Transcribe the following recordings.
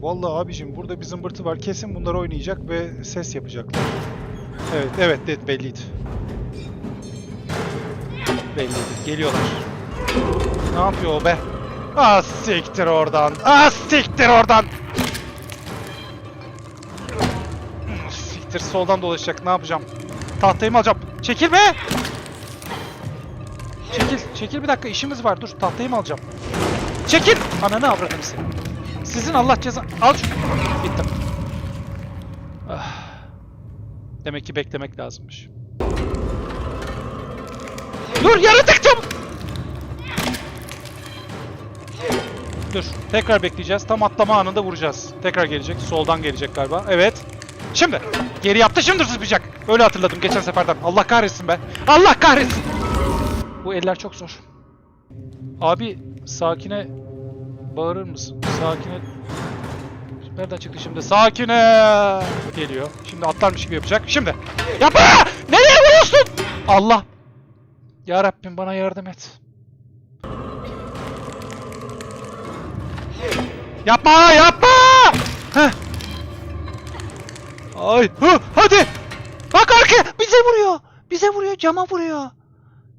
Vallahi abicim burada bir zımbırtı var. Kesin bunlar oynayacak ve ses yapacaklar. Evet, evet, evet belliydi. Belliydi. Geliyorlar. Ne yapıyor o be? Ah siktir oradan. Ah siktir oradan. Hmm, Siktir soldan dolaşacak. Ne yapacağım? Tahtayı mı alacağım? Çekil be! Çekil, çekil bir dakika işimiz var. Dur tahtayı mı alacağım? Çekil! Ananı avradım seni. Sizin Allah ceza... Al şunu. Bittim. Ah. Demek ki beklemek lazımmış. Dur yaratık! Dur. Tekrar bekleyeceğiz. Tam atlama anında vuracağız. Tekrar gelecek. Soldan gelecek galiba. Evet. Şimdi. Geri yaptı şimdi zıplayacak. Öyle hatırladım geçen seferden. Allah kahretsin be. Allah kahretsin. Bu eller çok zor. Abi sakine bağırır mısın? Sakine Nereden çıktı şimdi? Sakine geliyor. Şimdi atlarmış gibi yapacak. Şimdi. Yapma! Nereye vuruyorsun? Allah. Ya Rabbim bana yardım et. Yapma, yapma! Heh. Ay, hı, hadi! Bak arka bize vuruyor. Bize vuruyor, cama vuruyor.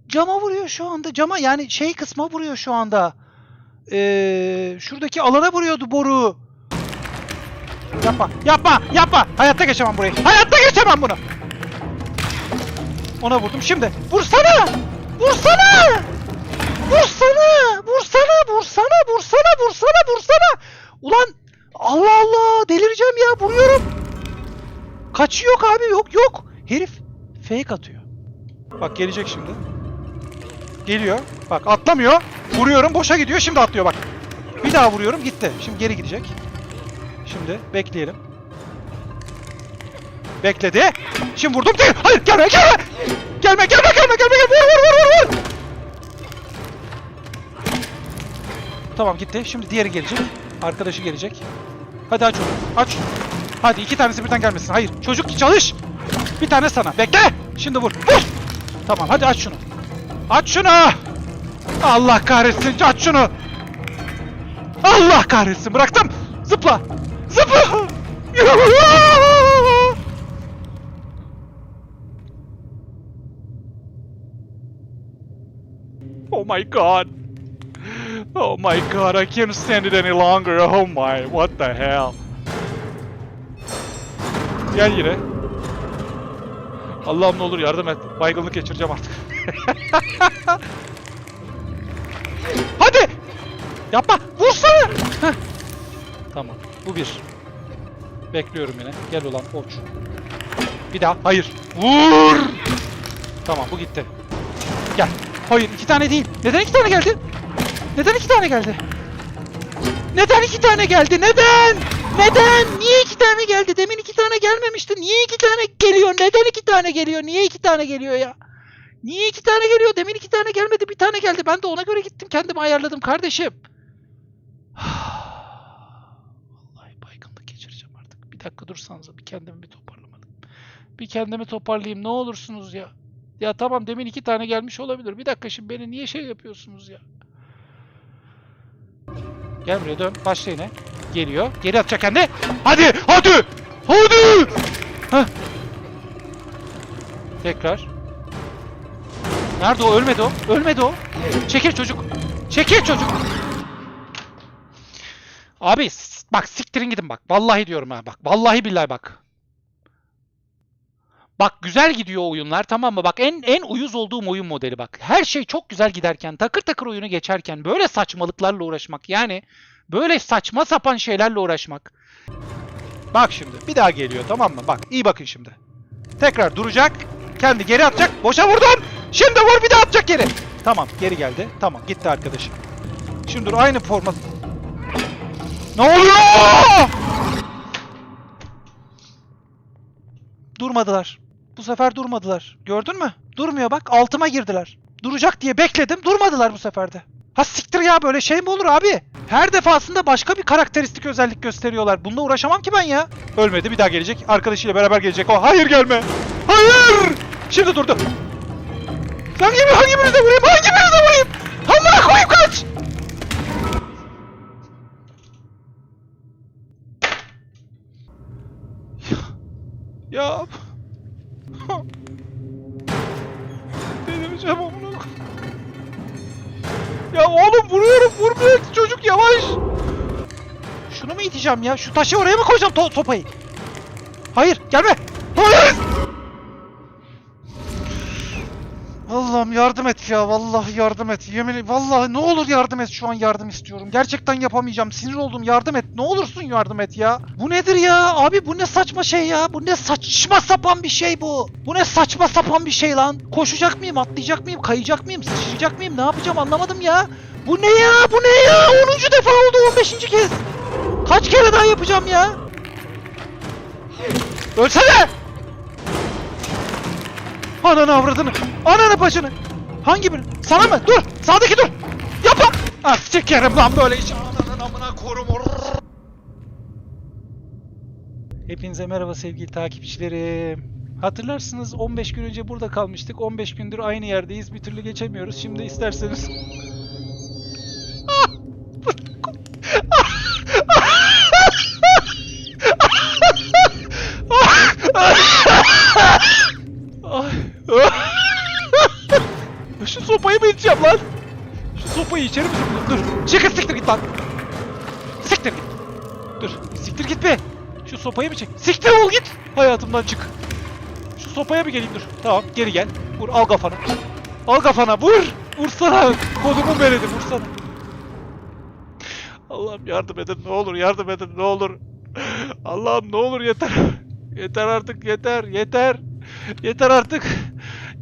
Cama vuruyor şu anda. Cama yani şey kısma vuruyor şu anda. Ee, şuradaki alana vuruyordu boru. Yapma, yapma, yapma. Hayatta geçemem burayı. Hayatta geçemem bunu. Ona vurdum. Şimdi vursana! Vursana! Vursana! Vursana! Vursana! Vursana! Vursana! Vursana! Ulan Allah Allah delireceğim ya vuruyorum. Kaçı yok abi yok yok. Herif fake atıyor. Bak gelecek şimdi. Geliyor. Bak atlamıyor. Vuruyorum boşa gidiyor. Şimdi atlıyor bak. Bir daha vuruyorum gitti. Şimdi geri gidecek. Şimdi bekleyelim. Bekledi. Şimdi vurdum. Değil. Hayır gelme gelme. Gelme gelme gelme gelme. gelme. Vur vur vur vur. Tamam gitti. Şimdi diğeri gelecek. Arkadaşı gelecek. Hadi aç onu. Aç. Hadi iki tanesi birden gelmesin. Hayır. Çocuk çalış. Bir tane sana. Bekle. Şimdi vur. Vur. Tamam hadi aç şunu. Aç şunu. Allah kahretsin. Aç şunu. Allah kahretsin. Bıraktım. Zıpla. Zıpla. Oh my god. Oh my god, I can't stand it any longer. Oh my, what the hell. Gel yine. Allah'ım ne olur yardım et. Baygınlık geçireceğim artık. Yapma! Vursana! Heh. Tamam. Bu bir. Bekliyorum yine. Gel ulan koç. Bir daha. Hayır. Vur! Tamam bu gitti. Gel. Hayır iki tane değil. Neden iki tane geldi? Neden iki tane geldi? Neden iki tane geldi? Neden? Neden? Niye iki tane geldi? Demin iki tane gelmemişti. Niye iki tane geliyor? Neden iki tane geliyor? Niye iki tane geliyor ya? Niye iki tane geliyor? Demin iki tane gelmedi. Bir tane geldi. Ben de ona göre gittim. Kendimi ayarladım kardeşim. Vallahi baygınlık geçireceğim artık. Bir dakika dursanıza. Bir kendimi bir toparlamadım. Bir kendimi toparlayayım. Ne olursunuz ya. Ya tamam demin iki tane gelmiş olabilir. Bir dakika şimdi beni niye şey yapıyorsunuz ya? Gel buraya dön. Başla yine. Geliyor. Geri atacak kendi. Hadi! Hadi! Hadi! Heh. Tekrar. Nerede o? Ölmedi o. Ölmedi o. Çekil çocuk. Çekil çocuk. Abi bak siktirin gidin bak. Vallahi diyorum ha bak. Vallahi billahi bak. Bak güzel gidiyor oyunlar tamam mı? Bak en en uyuz olduğum oyun modeli bak. Her şey çok güzel giderken, takır takır oyunu geçerken böyle saçmalıklarla uğraşmak yani böyle saçma sapan şeylerle uğraşmak. Bak şimdi bir daha geliyor tamam mı? Bak iyi bakın şimdi. Tekrar duracak. Kendi geri atacak. Boşa vurdun. Şimdi vur bir daha atacak geri. Tamam geri geldi. Tamam gitti arkadaşım. Şimdi dur aynı format. Ne oluyor? Durmadılar. Bu sefer durmadılar. Gördün mü? Durmuyor bak. Altıma girdiler. Duracak diye bekledim. Durmadılar bu sefer de. Ha siktir ya böyle şey mi olur abi? Her defasında başka bir karakteristik özellik gösteriyorlar. Bununla uğraşamam ki ben ya. Ölmedi bir daha gelecek. Arkadaşıyla beraber gelecek o. Hayır gelme. Hayır. Şimdi durdu. Hangi, hangi birinize vurayım? Hangi Ya oğlum vuruyorum vurmuyor çocuk yavaş. Şunu mu iteceğim ya? Şu taşı oraya mı koyacağım to- sopayı? Hayır gelme. Hayır. Allah'ım yardım et ya. Vallahi yardım et. Yemin vallahi ne olur yardım et. Şu an yardım istiyorum. Gerçekten yapamayacağım. Sinir oldum. Yardım et. Ne olursun yardım et ya. Bu nedir ya? Abi bu ne saçma şey ya? Bu ne saçma sapan bir şey bu? Bu ne saçma sapan bir şey lan? Koşacak mıyım? Atlayacak mıyım? Kayacak mıyım? Sıçrayacak mıyım? Ne yapacağım? Anlamadım ya. Bu ne ya? Bu ne ya? 10. defa oldu 15. kez. Kaç kere daha yapacağım ya? Ölsene! Ananı avradını. Ananı bacını. Hangi bir? Sana mı? Dur. Sağdaki dur. Yapma. Ah sikerim lan böyle iş. Ananın amına korum. Hepinize merhaba sevgili takipçilerim. Hatırlarsınız 15 gün önce burada kalmıştık. 15 gündür aynı yerdeyiz. Bir türlü geçemiyoruz. Şimdi isterseniz... Sopayı içeri mi? Dur. Çıkın siktir git lan. Siktir git. Dur. Siktir git be. Şu sopayı mı çek? Siktir ol git. Hayatımdan çık. Şu sopaya bir geleyim dur. Tamam geri gel. Vur al kafana. Al kafana vur. Vursana. Kodumu veredi vursana. Allah'ım yardım edin ne olur yardım edin ne olur. Allah'ım ne olur yeter. Yeter artık yeter yeter. Yeter artık.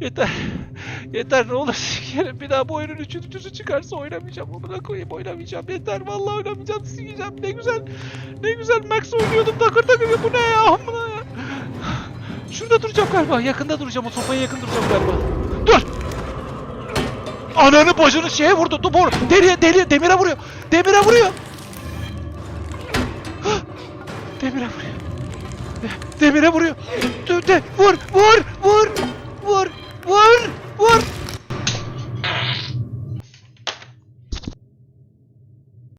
Yeter. Yeter ne olur sikerim. Bir daha bu oyunun üçüncüsü çıkarsa oynamayacağım. Amına koyayım oynamayacağım. Yeter vallahi oynamayacağım. Sikeceğim. Ne güzel. Ne güzel Max oynuyordum takır takır. Bu ne ya? Amına ya. Şurada duracağım galiba. Yakında duracağım. O sopaya yakın duracağım galiba. Dur. Ananı bacını şeye vurdu. Dur. Deliye deliye demire vuruyor. Demire vuruyor. Demire vuruyor. De- Demire vuruyor. De, de, vur, vur, vur, vur, vur. Vur.